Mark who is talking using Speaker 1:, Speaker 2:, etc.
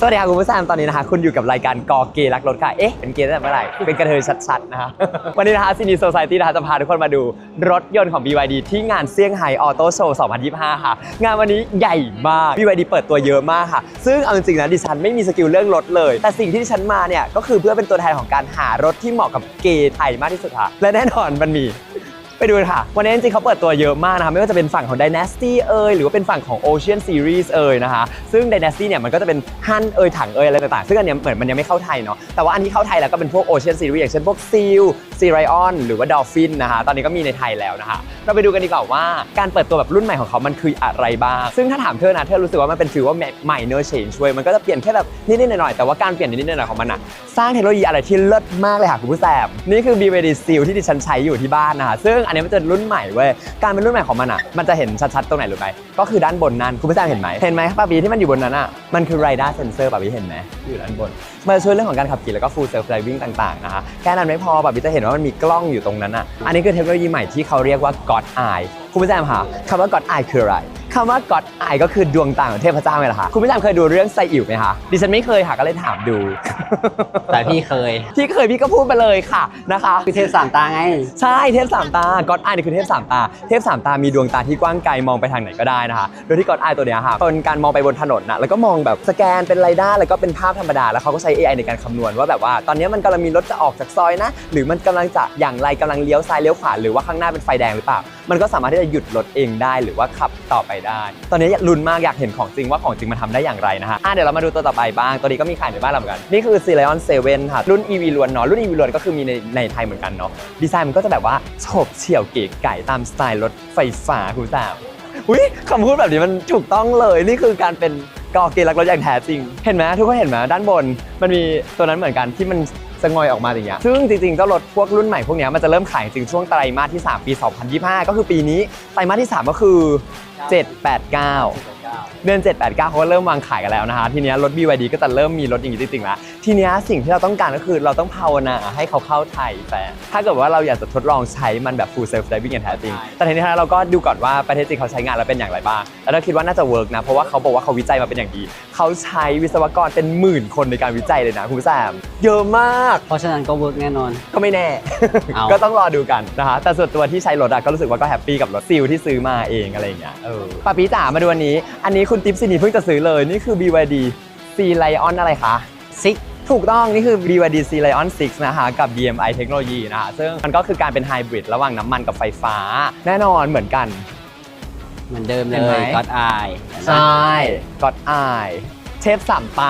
Speaker 1: สวัสดีค่ะคุณผู้ชมตอนนี้นะคะคุณอยู่กับรายการกอเกรักรถค่ะ เอ๊ะ เป็นเกย์ตั้งแต่เมื่อไหร่ เป็นกระเทยชัดๆนะคะ วันนี้นะคะซีนีโซซ i ตี้นะคะจะพาทุกคนมาดูรถยนต์ของ BYD ที่งานเซี่ยงไฮ้ออโต้โชว์ 2025 ค่ะ งานวันนี้ใหญ่มาก BYD เปิดตัวเยอะมากค่ะ ซึ่งเอาจริงๆนะดิฉันไม่มีสกิลเรื่องรถเลย แต่สิ่งที่ดิฉันมาเนี่ยก็คือเพื่อเป็นตัวแทนของการหารถที่เหมาะกับเกย์ไทยมากที่สุดค่ะ และแน่นอนมันมี ไปดูค่ะ วันนี้จริงๆเขาเปิดตัวเยอะมากนะคะไม่ว่าจะเป็นฝั่งของ Dynasty เอยหรือว่าเป็นฝั่งของ Ocean Series เอยนะคะ ซึ่ง Dynasty เนี่ยมันก็จะเป็นฮั่นเอยถังเอยอะไรต่างๆ ซึ่งอันเนี้ยเหมือนมันยังไม่เข้าไทยเนาะแต่ว่าอันที่เข้าไทยแล้วก็เป็นพวก Ocean Series อย่างเช่นพวก Seal Sirion หรือว่า Dolphin นะคะตอนนี้ก็มีในไทยแล้วนะคะ เราไปดูกันดีกว่าว่าการเปิดตัวแบบรุ่นใหม่ของเขามันคืออะไรบ้าง ซึ่งถ้าถามเธอนะเธอรู้สึกว่ามันเป็นฟีลว่า minor change เว้ยมันก็จะเปลี่ยนแค่แบบนิดๆหน่อยๆแต่ว่าการเปลี่ยนนิดๆหน่อยๆของมันอะสร้างเทคโนโลยีอะไรที่เลิศมากเลยค่ะคุณผู้แซมนี่คือ BYD Seal ที่ดิฉันใช้อยู่ที่บ้านนะคะซึ่งอันนี้มันจะรุ่นใหม่เว้ย การเป็นรุ่นใหม่ของมันอะ มันจะเห็นชัดๆ ตรงไหนรู้ไหมก็คือด้านบนนั้น คุณผู้ชมเห็นไหม เห็นไหมป้าบีที่มันอยู่บนนั้นอะ มันคือไรด้าเซนเซอร์ป้าบีเห็นไหมอยู่ด้านบน มันจะช่วยเรื่องของการขับขี่แล้วก็ full self driving ต่างๆ นะคะ แค่นั้นไม่พอป้าบีจะเห็นว่ามันมีกล้องอยู่ตรงนั้นอะ อันนี้คือเทคโนโลยีใหม่ที่เขาเรียกว่า God Eye คุณผู้ชมค่ะคำว่า God Eye คืออะไร คำว่า God Eye ก็คือดวงตาของเทพเจ้าไงล่ะคะคุณผู้ชมเคยดูเรื่องไซอิ๋วไหมคะดิฉันไม่เคยค่ะก็เลยถามดู
Speaker 2: แต่พี่เคย
Speaker 1: ที่เคยพี่ก็พูดไปเลยค่ะนะคะ
Speaker 2: พี่เทพสามตาไง
Speaker 1: ใช่เทพสามตา God Eye นี่คือเทพสามตา เทพสามตามีดวงตาที่กว้างไกลมองไปทางไหนก็ได้นะคะ โดยที่ God Eye ตัวเนี้ยค่ะเป็นการมองไปบนถนนนะแล้วก็มองแบบสแกนเป็นไรด้าแล้วก็เป็นภาพธรรมดาแล้วเขาก็ใช้ AI ในการคำนวณว่าแบบว่า ตอนนี้มันกำลังมีรถจะออกจากซอยนะ หรือมันกำลังจะอย่างไรกำลังเลี้ยวซ้ายเลี้ยวขวาหรือว่าข้างหน้าเป็นไฟแดงหรือเปล่า มันก็สามารถที่จะหยุดรถเองได้หรือว่าขับต่อไปได้ ตอนนี้ลุ้นมากอยากเห็นของจริงว่าของจริงมันทำได้อย่างไรนะฮะอะเดี๋ยวเรามาดูตัวต่อไปบ้าง ตัวนี้ก็มีขายในบ้านเราเหมือนกัน นี่คือ c e l e o n 7ค่ะ รุ่น EV ล้วนเนาะ รุ่น EV ล้วนก็คือมีในในไทยเหมือนกันเนาะ ดีไซน์มันก็จะแบบว่าโฉบเฉี่ยวเก๋ไก่ตามสไตล์รถไฟฟ้าคุณผู้ชมอุ้ยคำพูดแบบนี้มันถูกต้องเลย นี่คือการเป็นกอเกลักรถอย่างแท้จริง เห็นไหมทุกคนเห็นไหมด้านบน มันมีตัวนั้นเหมือนกันที่มัน สงอยออกมาอย่างเงี้ยซึ่งจริงๆเจ้ารถพวกรุ่นใหม่พวกเนี้ยมันจะเริ่มขายจริงช่วงไตรมาสที่ 3 ปี 2025 ก็คือปีนี้ไตรมาสที่ 3 ก็คือ 7 8 9 เดือน7 8 9เขาก็เริ่มวางขายกันแล้วนะคะ ทีเนี้ยรถ BYD ก็จะเริ่มมีรถอย่างนี้จริงๆแล้วทีเนี้ยสิ่งที่เราต้องการก็คือเราต้องภาวนาให้เขาเข้าไทยแต่ถ้าเกิดว่าเราอยากจะทดลองใช้มันแบบ full self driving อย่างแท้จริง
Speaker 2: ใช่
Speaker 1: แต่ทีนี้เราก็ดูก่อนว่าประเทศจีนเขาใช้งานแล้วเป็นอย่างไรบ้าง แล้วเราคิดว่าน่าจะเวิร์กนะ เพราะว่าเขาบอกว่าเขาวิจัยมาเป็นอย่างดี เขาใช้วิศวกรเป็นหมื่นคนในการวิจัยเลยนะคุณผู้ชมเยอะมาก
Speaker 2: เพราะฉะนั้นก็เวิร์กแน่นอน
Speaker 1: ก็ไม่แน่
Speaker 2: เอา
Speaker 1: ก็ต้องรอดูกันนะคะ แต่ส่วนตัวที่ใช้รถอะก็รู้สึกว่าก็แฮปปี้กับรถซิลที่ซื้อมาเองอะไรอย่างเงี้ยเออป้าปีจ๋ามาดูอันนี้ อันนี้คุณติ๊บซินีเพิ่งจะซื้อเลย นี่คือ BYD C Lion อะไรคะ
Speaker 2: ซิก
Speaker 1: ถูกต้อง นี่คือ BYD C Lion 6 นะคะ กับ DMI เทคโนโลยีนะคะ ซึ่งมันก็คือการเป็นไฮบริดระหว่างน้ำมันกับไฟฟ้า แน่นอนเหมือนกัน
Speaker 2: เหมือนเดิมเล
Speaker 1: เห็นไหม
Speaker 2: ยก็อาย
Speaker 1: ใช่กอดอายเทพสามตา